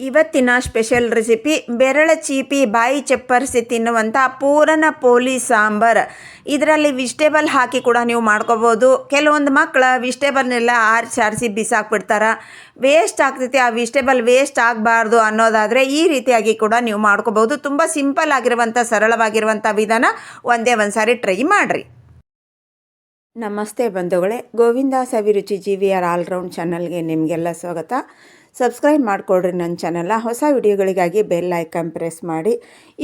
ಇವತ್ತಿನ special recipe ಬೆರಳ ಚೀಪಿ ಬಾಯಿ ಚಪ್ಪರಿಸಿ ತಿನ್ನುವಂಥ ಪೂರನ ಪೋಲಿ ಸಾಂಬಾರ್. ಇದರಲ್ಲಿ ವಿಜಿಟೇಬಲ್ ಹಾಕಿ ಕೂಡ ನೀವು ಮಾಡ್ಕೋಬೋದು. ಕೆಲವೊಂದು ಮಕ್ಕಳು ವಿಜಿಟೇಬಲ್ನೆಲ್ಲ ಆರಿಸಿ ಆರಿಸಿ ಬಿಸಾಕ್ಬಿಡ್ತಾರೆ. ವೇಸ್ಟ್ ಆಗ್ತೈತಿ, ಆ ವಿಜಿಟೇಬಲ್ ವೇಸ್ಟ್ ಆಗಬಾರ್ದು ಅನ್ನೋದಾದರೆ ಈ ರೀತಿಯಾಗಿ ಕೂಡ ನೀವು ಮಾಡ್ಕೋಬೋದು. ತುಂಬ ಸಿಂಪಲ್ ಆಗಿರುವಂಥ ಸರಳವಾಗಿರುವಂಥ ವಿಧಾನ ಒಂದೇ ಒಂದು ಸಾರಿ ಟ್ರೈ ಮಾಡಿರಿ. ನಮಸ್ತೆ ಬಂಧುಗಳೇ Govinda Saviruchi G V R all round ಚಾನಲ್ಗೆ ನಿಮಗೆಲ್ಲ ಸ್ವಾಗತ. ಸಬ್ಸ್ಕ್ರೈಬ್ ಮಾಡಿಕೊಡ್ರಿ ನನ್ನ ಚಾನಲ್ನ. ಹೊಸ ವಿಡಿಯೋಗಳಿಗಾಗಿ ಬೆಲ್ ಐಕನ್ ಪ್ರೆಸ್ ಮಾಡಿ.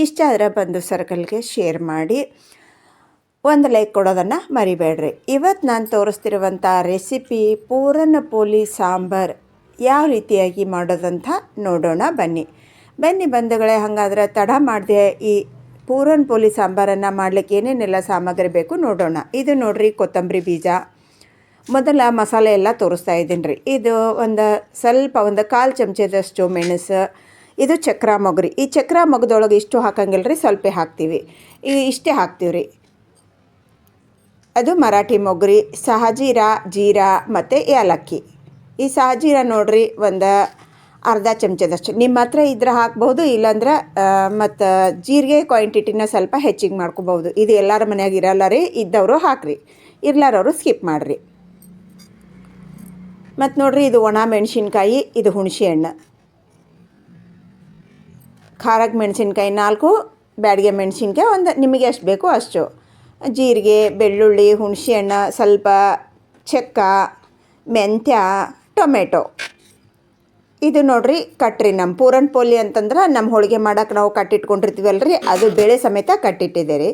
ಇಷ್ಟ ಆದರೆ ಬಂದು ಸರ್ಕಲ್ಗೆ ಶೇರ್ ಮಾಡಿ. ಒಂದು ಲೈಕ್ ಕೊಡೋದನ್ನು ಮರಿಬೇಡ್ರಿ. ಇವತ್ತು ನಾನು ತೋರಿಸ್ತಿರುವಂಥ ರೆಸಿಪಿ ಪೂರನ ಪೋಲಿ ಸಾಂಬಾರ್ ಯಾವ ರೀತಿಯಾಗಿ ಮಾಡೋದಂತ ನೋಡೋಣ ಬನ್ನಿ. ಬನ್ನಿ ಬಂಧುಗಳೇ, ಹಾಗಾದ್ರೆ ತಡ ಮಾಡಿದೆ ಈ ಪೂರನ್ ಪೋಲಿ ಸಾಂಬಾರನ್ನು ಮಾಡಲಿಕ್ಕೆ ಏನೇನೆಲ್ಲ ಸಾಮಗ್ರಿ ಬೇಕು ನೋಡೋಣ. ಇದು ನೋಡ್ರಿ ಕೊತ್ತಂಬರಿ ಬೀಜ ಮೊದಲ ಮಸಾಲೆ ಎಲ್ಲ ತೋರಿಸ್ತಾ ಇದ್ದೀನಿ ರೀ. ಇದು ಒಂದು ಸ್ವಲ್ಪ ಒಂದು ಕಾಲು ಚಮಚದಷ್ಟು ಮೆಣಸು, ಇದು ಚಕ್ರ ಮೊಗರಿ ಈ ಚಕ್ರ ಮೊಗದೊಳಗೆ ಇಷ್ಟು ಹಾಕಂಗಿಲ್ಲ ರೀ, ಸ್ವಲ್ಪ ಹಾಕ್ತೀವಿ. ಈ ಇಷ್ಟೇ ಹಾಕ್ತೀವಿ ರೀ. ಅದು ಮರಾಠಿ ಮೊಗರಿ ಸಹಜೀರ, ಜೀರಾ ಮತ್ತು ಏಲಕ್ಕಿ. ಈ ಸಹಜೀರ ನೋಡ್ರಿ ಒಂದು ಅರ್ಧ ಚಮಚದಷ್ಟು. ನಿಮ್ಮ ಹತ್ರ ಇದ್ರ ಹಾಕ್ಬೋದು ಇಲ್ಲಾಂದ್ರೆ ಮತ್ತು ಜೀರಿಗೆ ಕ್ವಾಂಟಿಟಿನ ಸ್ವಲ್ಪ ಹೆಚ್ಚಿಗೆ ಮಾಡ್ಕೋಬೋದು ಇದು ಎಲ್ಲರ ಮನ್ಯಾಗ ಇರಲ್ಲ ರೀ, ಇದ್ದವರು ಹಾಕ್ರಿ. ಇರ್ಲಾರವರು ಸ್ಕಿಪ್ ಮಾಡಿರಿ. ಮತ್ತು ನೋಡ್ರಿ ಇದು ಒಣ ಮೆಣಸಿನ್ಕಾಯಿ, ಇದು ಹುಣಸೆ ಹಣ್ಣು. ಖಾರಕ್ಕೆ ಮೆಣಸಿನ್ಕಾಯಿ ನಾಲ್ಕು, ಬ್ಯಾಡಿಗೆ ಮೆಣಸಿನ್ಕಾಯಿ ಒಂದು, ನಿಮಗೆ ಎಷ್ಟು ಬೇಕೋ ಅಷ್ಟು. ಜೀರಿಗೆ, ಬೆಳ್ಳುಳ್ಳಿ, ಹುಣಸೆ ಹಣ್ಣು, ಸ್ವಲ್ಪ ಚಕ್ಕ, ಮೆಂತ್ಯ, ಟೊಮೆಟೊ. ಇದು ನೋಡ್ರಿ ಕಟ್ರಿ ನಮ್ಮ ಪೂರನ್ ಪೋಲಿ ಅಂತಂದ್ರೆ ನಮ್ಮ ಹೋಳಿಗೆ ಮಾಡೋಕೆ ನಾವು ಕಟ್ಟಿಟ್ಕೊಂಡಿರ್ತೀವಲ್ಲ ರೀ ಅದು ಬೇಳೆ ಸಮೇತ ಕಟ್ಟಿಟ್ಟಿದೆ ರೀ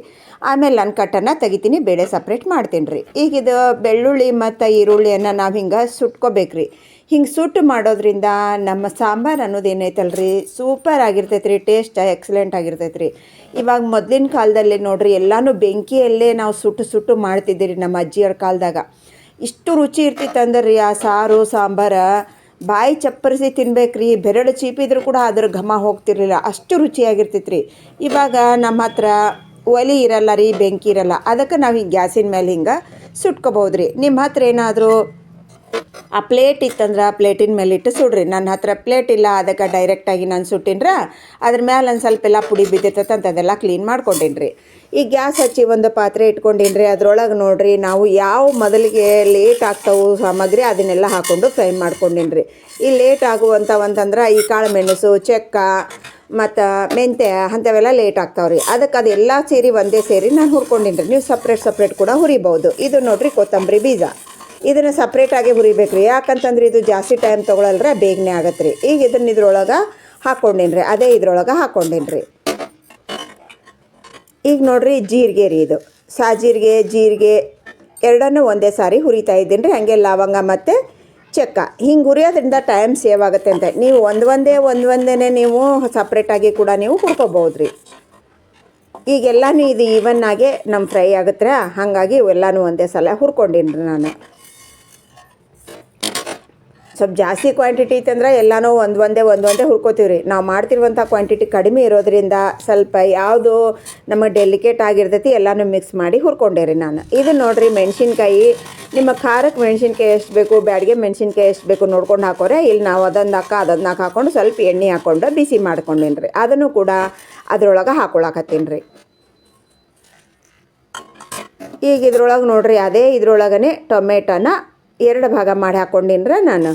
ಆಮೇಲೆ ನಾನು ಕಟ್ಟನ್ನು ತೆಗಿತೀನಿ, ಬೇಳೆ ಸಪ್ರೇಟ್ ಮಾಡ್ತೀನಿ ರೀ ಈಗ ಇದು ಬೆಳ್ಳುಳ್ಳಿ ಮತ್ತು ಈರುಳ್ಳಿಯನ್ನು ನಾವು ಹಿಂಗೆ ಸುಟ್ಕೋಬೇಕು ರೀ ಹಿಂಗೆ ಸುಟ್ಟು ಮಾಡೋದ್ರಿಂದ ನಮ್ಮ ಸಾಂಬಾರು ಅನ್ನೋದು ಏನೈತಲ್ಲ ರೀ ಸೂಪರ್ ಆಗಿರ್ತೈತೆ ರೀ ಟೇಸ್ಟ್ ಎಕ್ಸಲೆಂಟ್ ಆಗಿರ್ತೈತೆ ರೀ ಇವಾಗ ಮೊದಲಿನ ಕಾಲದಲ್ಲಿ ನೋಡಿರಿ, ಎಲ್ಲನೂ ಬೆಂಕಿಯಲ್ಲೇ ನಾವು ಸುಟ್ಟು ಸುಟ್ಟು ಮಾಡ್ತಿದ್ದೀರಿ ನಮ್ಮ ಅಜ್ಜಿಯವ್ರ ಕಾಲದಾಗ. ಇಷ್ಟು ರುಚಿ ಇರ್ತಿತ್ತು ಅಂದ್ರೆ ರೀ ಆ ಸಾರು, ಸಾಂಬಾರು. ಬಾಯಿ ಚಪ್ಪರಿಸಿ ತಿನ್ಬೇಕ್ರಿ, ಬೆರಳು ಚೀಪಿದ್ರು ಕೂಡ ಅದ್ರ ಘಮ ಹೋಗ್ತಿರ್ಲಿಲ್ಲ. ಅಷ್ಟು ರುಚಿಯಾಗಿರ್ತೈತೆ ರೀ ಇವಾಗ ನಮ್ಮ ಹತ್ರ ಒಲಿ ಇರಲ್ಲ ರೀ, ಬೆಂಕಿ ಇರಲ್ಲ. ಅದಕ್ಕೆ ನಾವು ಹಿಂಗೆ ಗ್ಯಾಸಿನ ಮೇಲೆ ಹಿಂಗೆ ಸುಟ್ಕೋಬೋದು ರೀ ನಿಮ್ಮ ಹತ್ರ ಏನಾದರೂ ಆ ಪ್ಲೇಟ್ ಇತ್ತಂದ್ರೆ ಆ ಪ್ಲೇಟಿನ ಮೇಲೆ ಇಟ್ಟು ಸುಡ್ರಿ. ನನ್ನ ಹತ್ರ ಪ್ಲೇಟ್ ಇಲ್ಲ, ಅದಕ್ಕೆ ಡೈರೆಕ್ಟಾಗಿ ನಾನು ಸುಟ್ಟಿನ್ರ. ಅದ್ರ ಮೇಲೆ ಒಂದು ಸ್ವಲ್ಪ ಎಲ್ಲ ಪುಡಿ ಬಿದ್ದಿರ್ತೈತೆ ಅದೆಲ್ಲ ಕ್ಲೀನ್ ಮಾಡ್ಕೊಂಡಿನ್ರಿ. ಈ ಗ್ಯಾಸ್ ಹಚ್ಚಿ ಒಂದು ಪಾತ್ರೆ ಇಟ್ಕೊಂಡಿನ್ರಿ, ಅದರೊಳಗೆ ನೋಡ್ರಿ ನಾವು ಯಾವ ಮೊದಲಿಗೆ ಲೇಟ್ ಆಗ್ತಾವು ಸಾಮಗ್ರಿ ಅದನ್ನೆಲ್ಲ ಹಾಕ್ಕೊಂಡು ಫ್ರೈ ಮಾಡ್ಕೊಂಡಿನ್ರಿ. ಈ ಲೇಟ್ ಆಗುವಂಥವಂತಂದ್ರೆ ಈ ಕಾಳು ಮೆಣಸು, ಚೆಕ್ಕ, ಮತ್ತು ಮೆಂತ್ಯ ಅಂಥವೆಲ್ಲ ಲೇಟ್ ಆಗ್ತಾವ್ರಿ. ಅದಕ್ಕೆ ಅದೆಲ್ಲ ಸೇರಿ ಒಂದೇ ಸೇರಿ ನಾನು ಹುರ್ಕೊಂಡಿನ್ರಿ. ನೀವು ಸಪ್ರೇಟ್ ಸಪ್ರೇಟ್ ಕೂಡ ಹುರಿಬೋದು ಇದು ನೋಡ್ರಿ ಕೊತ್ತಂಬರಿ ಬೀಜ. ಇದನ್ನು ಸಪ್ರೇಟಾಗಿ ಹುರಿಬೇಕು ರೀ ಯಾಕಂತಂದ್ರೆ ಇದು ಜಾಸ್ತಿ ಟೈಮ್ ತೊಗೊಳಲ್ರ, ಬೇಗನೆ ಆಗತ್ತೆ ರೀ ಈಗ ಇದನ್ನ ಇದ್ರೊಳಗೆ ಹಾಕ್ಕೊಂಡಿನ್ರಿ ಅದೇ ಇದ್ರೊಳಗೆ ಹಾಕ್ಕೊಂಡೇನಿ ರೀ ಈಗ ನೋಡ್ರಿ ಜೀರಿಗೆ ರೀ ಇದು. ಸಾಜೀರಿಗೆ ಜೀರಿಗೆ ಎರಡನ್ನೂ ಒಂದೇ ಸಾರಿ ಹುರಿತಾ ಇದ್ದೀನಿ ರೀ. ಹಾಗೆ ಲವಂಗ ಮತ್ತು ಚಕ್ಕ. ಹಿಂಗೆ ಹುರಿಯೋದ್ರಿಂದ ಟೈಮ್ ಸೇವ್ ಆಗುತ್ತೆ ಅಂತ. ನೀವು ಒಂದು ಒಂದೇ ಒಂದು ಒಂದೇ ನೀವು ಸಪ್ರೇಟಾಗಿ ಕೂಡ ನೀವು ಹುರ್ಕೋಬೋದು ರೀ ಈಗೆಲ್ಲನೂ ಇದು ಈವನ್ನಾಗೆ ನಮ್ಮ ಫ್ರೈ ಆಗುತ್ತೆ ಹಾಗಾಗಿ ಇವೆಲ್ಲನೂ ಒಂದೇ ಸಲ ಹುರ್ಕೊಂಡಿನಿ ನಾನು. ಸ್ವಲ್ಪ ಜಾಸ್ತಿ ಕ್ವಾಂಟಿಟಿ ಇತ್ತಂದ್ರೆ ಎಲ್ಲನೂ ಒಂದು ಒಂದೇ ಒಂದು ಒಂದೇ ಹುರ್ಕೋತೀವಿ ರೀ ನಾವು ಮಾಡ್ತಿರುವಂಥ ಕ್ವಾಂಟಿಟಿ ಕಡಿಮೆ ಇರೋದ್ರಿಂದ ಸ್ವಲ್ಪ ಯಾವುದು ನಮಗೆ ಡೆಲಿಕೇಟ್ ಆಗಿರ್ತೈತಿ, ಎಲ್ಲನೂ ಮಿಕ್ಸ್ ಮಾಡಿ ಹುರ್ಕೊಂಡೆ ರೀ ನಾನು. ಇದು ನೋಡಿರಿ ಮೆಣಸಿನ್ಕಾಯಿ. ನಿಮ್ಮ ಖಾರಕ್ಕೆ ಮೆಣಸಿನ್ಕಾಯಿ ಎಷ್ಟು ಬೇಕು, ಬ್ಯಾಡಿಗೆ ಮೆಣಸಿನ್ಕಾಯಿ ಎಷ್ಟು ಬೇಕು ನೋಡ್ಕೊಂಡು ಹಾಕೋರೆ. ಇಲ್ಲಿ ನಾವು ಅದೊಂದು ಹಾಕ ಅದೊಂದು ನಾಲ್ಕು ಹಾಕೊಂಡು ಸ್ವಲ್ಪ ಎಣ್ಣೆ ಹಾಕ್ಕೊಂಡು ಬಿಸಿ ಮಾಡ್ಕೊಂಡೇನಿ ರೀ ಅದನ್ನು ಕೂಡ ಅದರೊಳಗೆ ಹಾಕೊಳಕತ್ತೀನಿ ರೀ. ಈಗ ಇದ್ರೊಳಗೆ ನೋಡಿರಿ ಅದೇ ಇದ್ರೊಳಗನೆ ಟೊಮೆಟೊನ ಎರಡು ಭಾಗ ಮಾಡಿ ಹಾಕ್ಕೊಂಡಿನ್ರ ನಾನು.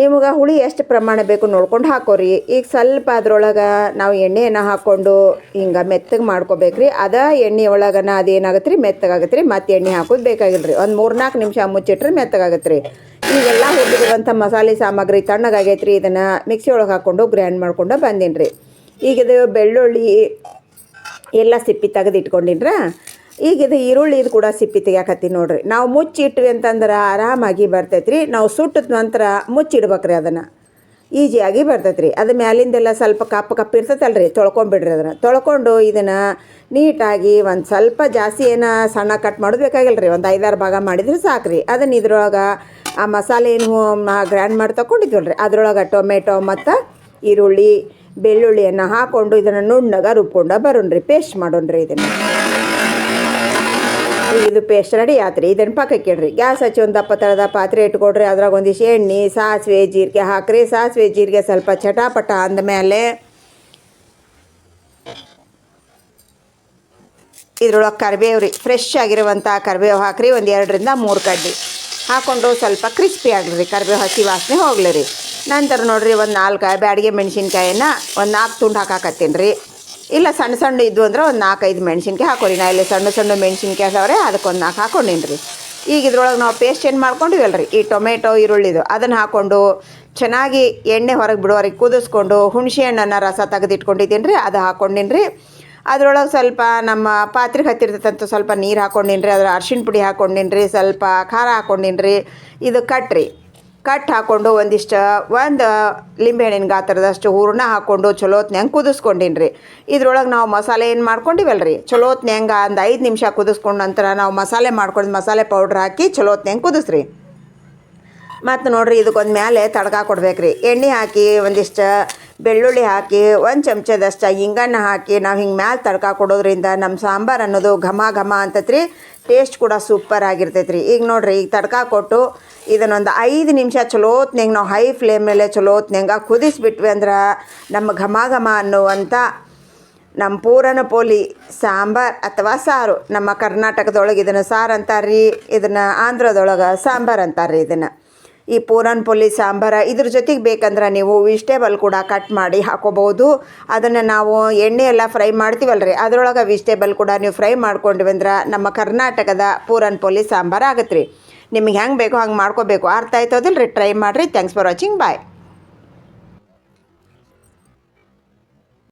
ನಿಮಗೆ ಹುಳಿ ಎಷ್ಟು ಪ್ರಮಾಣ ಬೇಕು ನೋಡ್ಕೊಂಡು ಹಾಕೋರಿ. ಈಗ ಸ್ವಲ್ಪ ಅದ್ರೊಳಗೆ ನಾವು ಎಣ್ಣೆಯನ್ನು ಹಾಕ್ಕೊಂಡು ಹಿಂಗೆ ಮೆತ್ತಗೆ ಮಾಡ್ಕೋಬೇಕ್ರಿ. ಅದ ಎಣ್ಣೆ ಒಳಗನ ಅದೇನಾಗತ್ತೆ ರೀ ಮೆತ್ತಗಾಗತ್ತೆ ರೀ ಮತ್ತೆ ಎಣ್ಣೆ ಹಾಕೋದು ಬೇಕಾಗಿಲ್ಲ ರೀ ಒಂದು ಮೂರು ನಾಲ್ಕು ನಿಮಿಷ ಮುಚ್ಚಿಟ್ರೆ ಮೆತ್ತಗಾಗತ್ತೆ ರೀ ಈಗೆಲ್ಲ ಹುರಿದಿರುವಂಥ ಮಸಾಲೆ ಸಾಮಗ್ರಿ ತಣ್ಣಗಾಗೈತೆ ರೀ ಇದನ್ನು ಮಿಕ್ಸಿ ಒಳಗೆ ಹಾಕ್ಕೊಂಡು ಗ್ರ್ಯಾಂಡ್ ಮಾಡ್ಕೊಂಡು ಬಂದೀನಿ ರೀ ಈಗ ಇದು ಬೆಳ್ಳುಳ್ಳಿ ಎಲ್ಲ ಸಿಪ್ಪಿ ತೆಗೆದು ಇಟ್ಕೊಂಡಿನ್ರ ಈಗ ಇದು ಈರುಳ್ಳಿ ಇದು ಕೂಡ ಸಿಪ್ಪಿ ತೆಗಿಯಾಕತ್ತೀನಿ ನೋಡ್ರಿ. ನಾವು ಮುಚ್ಚಿಟ್ವಿ ಅಂತಂದ್ರೆ ಆರಾಮಾಗಿ ಬರ್ತೈತೆ ನಾವು ಸುಟ್ಟಿದ ನಂತರ ಮುಚ್ಚಿಡ್ಬೇಕ್ರಿ ಅದನ್ನು. ಈಜಿಯಾಗಿ ಬರ್ತೈತೆ ಅದು ಮ್ಯಾಲಿಂದೆಲ್ಲ ಸ್ವಲ್ಪ ಕಪ್ಪು ಕಪ್ಪು ಇರ್ತೈತಲ್ಲ ರೀ ತೊಳ್ಕೊಂಬಿಡ್ರಿ ಅದನ್ನು. ತೊಳ್ಕೊಂಡು ಇದನ್ನು ನೀಟಾಗಿ ಒಂದು ಸ್ವಲ್ಪ ಜಾಸ್ತಿ ಏನು ಸಣ್ಣ ಕಟ್ ಮಾಡೋದು ಬೇಕಾಗಿಲ್ಲ ರೀ ಒಂದು ಐದಾರು ಭಾಗ ಮಾಡಿದ್ರೆ ಸಾಕು ರೀ ಅದನ್ನು ಇದ್ರೊಳಗೆ ಆ ಮಸಾಲೆ ಏನು ಗ್ರ್ಯಾಂಡ್ ಮಾಡಿ ತಗೊಂಡಿದ್ವಲ್ಲ ರೀ ಅದ್ರೊಳಗೆ ಟೊಮೆಟೊ ಮತ್ತು ಈರುಳ್ಳಿ, ಬೆಳ್ಳುಳ್ಳಿಯನ್ನು ಹಾಕ್ಕೊಂಡು ಇದನ್ನು ನುಣ್ಣಗೆ ರುಬ್ಕೊಂಡು ಬರೋಣ್ರಿ, ಪೇಸ್ಟ್ ಮಾಡೋಣ್ರಿ ಇದನ್ನು. ಇದು ಪೇಸ್ಟ್ ರೆಡಿ ಆತ್ರಿ. ಇದನ್ನು ಪಕ್ಕಕ್ಕೆ ಇಡ್ರಿ ಗ್ಯಾಸ್ ಹಚ್ಚಿ ಒಂದು ದಪ್ಪ ತಳದ ಪಾತ್ರೆ ಇಟ್ಕೊಡ್ರಿ. ಅದ್ರಾಗ ಒಂದಿಷ್ಟು ಎಣ್ಣೆ, ಸಾಸಿವೆ, ಜೀರಿಗೆ ಹಾಕ್ರಿ. ಸಾಸಿವೆ, ಜೀರಿಗೆ ಸ್ವಲ್ಪ ಚಟಾಪಟ ಅಂದಮೇಲೆ ಇದ್ರೊಳಗೆ ಕರಿಬೇವು ರೀ ಫ್ರೆಶ್ ಆಗಿರುವಂಥ ಕರಿಬೇವು ಹಾಕ್ರಿ. ಒಂದು ಎರಡರಿಂದ ಮೂರು ಕಡ್ಡಿ. ಹಾಕ್ಕೊಂಡು ಸ್ವಲ್ಪ ಕ್ರಿಸ್ಪಿ ಆಗಲಿ ಕರಿಬೇವು ಹಸಿ ವಾಸನೆ ಹೋಗ್ಲಿ ರೀ. ನಂತರ ನೋಡಿರಿ ಒಂದು ನಾಲ್ಕು ಬ್ಯಾಡಿಗೆ ಮೆಣಸಿನ್ಕಾಯಿನ ಒಂದು ನಾಲ್ಕು ತುಂಡು ಹಾಕಾಕತ್ತೀನಿ ರೀ. ಇಲ್ಲ ಸಣ್ಣ ಸಣ್ಣ ಇದ್ವು ಅಂದ್ರೆ ಒಂದು ನಾಲ್ಕೈದು ಮೆಣಸಿನ್ಕಾಯಿ ಹಾಕೋರಿ. ನಾ ಇಲ್ಲಿ ಸಣ್ಣ ಸಣ್ಣ ಮೆಣಸಿನ್ಕಾಯಿ ಅದಾವ್ರೆ, ಅದಕ್ಕೊಂದು ನಾಲ್ಕು ಹಾಕೊಂಡಿನಿ ರೀ ಈಗ ಇದ್ರೊಳಗೆ ನಾವು ಪೇಸ್ಟ್ ಏನು ಮಾಡ್ಕೊಂಡಿವಲ್ಲ ರೀ ಈ ಟೊಮೆಟೊ, ಈರುಳ್ಳಿದು ಅದನ್ನು ಹಾಕ್ಕೊಂಡು ಚೆನ್ನಾಗಿ ಎಣ್ಣೆ ಹೊರಗೆ ಬಿಡೋರಿಗೆ ಕುದಿಸ್ಕೊಂಡು ಹುಣಸೆ ಹಣ್ಣನ್ನು ರಸ ತೆಗೆದಿಟ್ಕೊಂಡಿದ್ದೀನಿ ರೀ ಅದು ಹಾಕ್ಕೊಂಡಿನಿ ರೀ ಅದರೊಳಗೆ ಸ್ವಲ್ಪ ನಮ್ಮ ಪಾತ್ರೆಗೆ ಹತ್ತಿರ್ತಕ್ಕಂಥ ಸ್ವಲ್ಪ ನೀರು ಹಾಕ್ಕೊಂಡಿನಿ ರೀ ಅದ್ರ ಅರ್ಶಿಣ ಪುಡಿ ಹಾಕ್ಕೊಂಡಿನಿ ರೀ ಸ್ವಲ್ಪ ಖಾರ ಹಾಕ್ಕೊಂಡಿನಿ ರೀ ಇದು ಕಟ್ರಿ. ಕಟ್ ಹಾಕ್ಕೊಂಡು ಒಂದಿಷ್ಟು, ಒಂದು ಲಿಂಬೆಹಣ್ಣಿನ ಗಾತ್ರದಷ್ಟು ಹೂರ್ಣ ಹಾಕ್ಕೊಂಡು ಚಲೋತ್ ಕುದಿಸ್ಕೊಂಡಿನಿ ರೀ ಇದ್ರೊಳಗೆ ನಾವು ಮಸಾಲೆ ಏನು ಮಾಡ್ಕೊಂಡಿವಲ್ಲ ರೀ ಒಂದು ಐದು ನಿಮಿಷ ಕುದಿಸ್ಕೊಂಡ ನಂತರ ನಾವು ಮಸಾಲೆ ಮಾಡ್ಕೊಂಡು ಮಸಾಲೆ ಪೌಡ್ರ್ ಹಾಕಿ ಚಲೋತ್ನ್ಯಾಂಗ ಕುದಿಸ್ರಿ. ಮತ್ತು ನೋಡಿರಿ, ಇದಕ್ಕೊಂದು ಮೇಲೆ ತಡ್ಕ ಕೊಡ್ಬೇಕು ರೀ ಎಣ್ಣೆ ಹಾಕಿ ಒಂದಿಷ್ಟು ಬೆಳ್ಳುಳ್ಳಿ ಹಾಕಿ, ಒಂದು ಚಮಚದಷ್ಟು ಹಿಂಗನ್ನು ಹಾಕಿ, ನಾವು ಹಿಂಗೆ ಮ್ಯಾಲೆ ತಡ್ಕ ಕೊಡೋದ್ರಿಂದ ನಮ್ಮ ಸಾಂಬಾರು ಅನ್ನೋದು ಘಮ ಘಮ ಅಂತತ್ರಿ ಟೇಸ್ಟ್ ಕೂಡ ಸೂಪರ್ ಆಗಿರ್ತೈತೆ ರೀ ಈಗ ನೋಡಿರಿ, ಈಗ ತಡ್ಕ ಕೊಟ್ಟು ಇದನ್ನೊಂದು ಐದು ನಿಮಿಷ ಚಲೋತ್ನಂಗೆ ನಾವು ಹೈ ಫ್ಲೇಮ್ ಮೇಲೆ ಚಲೋತ್ನಂಗೆ ಕುದಿಸ್ಬಿಟ್ವಿ ಅಂದ್ರೆ ನಮ್ಮ ಘಮ ಘಮ ಅನ್ನುವಂಥ ನಮ್ಮ ಪೂರನ ಪೋಲಿ ಸಾಂಬಾರ್ ಅಥವಾ ಸಾರು. ನಮ್ಮ ಕರ್ನಾಟಕದೊಳಗೆ ಇದನ್ನು ಸಾರು ಅಂತಾರ್ರಿ, ಇದನ್ನು ಆಂಧ್ರದೊಳಗೆ ಸಾಂಬಾರು ಅಂತಾರೆ ಇದನ್ನು. ಈ ಪೂರನ್ ಪೊಲಿ ಸಾಂಬಾರ ಇದ್ರ ಜೊತೆಗೆ ಬೇಕಂದ್ರೆ ನೀವು ವಿಜಿಟೇಬಲ್ ಕೂಡ ಕಟ್ ಮಾಡಿ ಹಾಕೋಬಹುದು. ಅದನ್ನು ನಾವು ಎಣ್ಣೆ ಎಲ್ಲ ಫ್ರೈ ಮಾಡ್ತೀವಲ್ಲ ರೀ ಅದರೊಳಗೆ ವೆಜಿಟೇಬಲ್ ಕೂಡ ನೀವು ಫ್ರೈ ಮಾಡ್ಕೊಂಡ್ವಿ ಅಂದ್ರೆ ನಮ್ಮ ಕರ್ನಾಟಕದ ಪೂರನ್ ಪೊಲಿ ಸಾಂಬಾರು ಆಗತ್ತೆ ರೀ ನಿಮಗೆ ಹೆಂಗೆ ಬೇಕೋ ಹಂಗೆ ಮಾಡ್ಕೋಬೇಕು. ಅರ್ಥ ಆಯ್ತದಿಲ್ಲ ರೀ ಟ್ರೈ ಮಾಡಿರಿ. Thanks for watching bye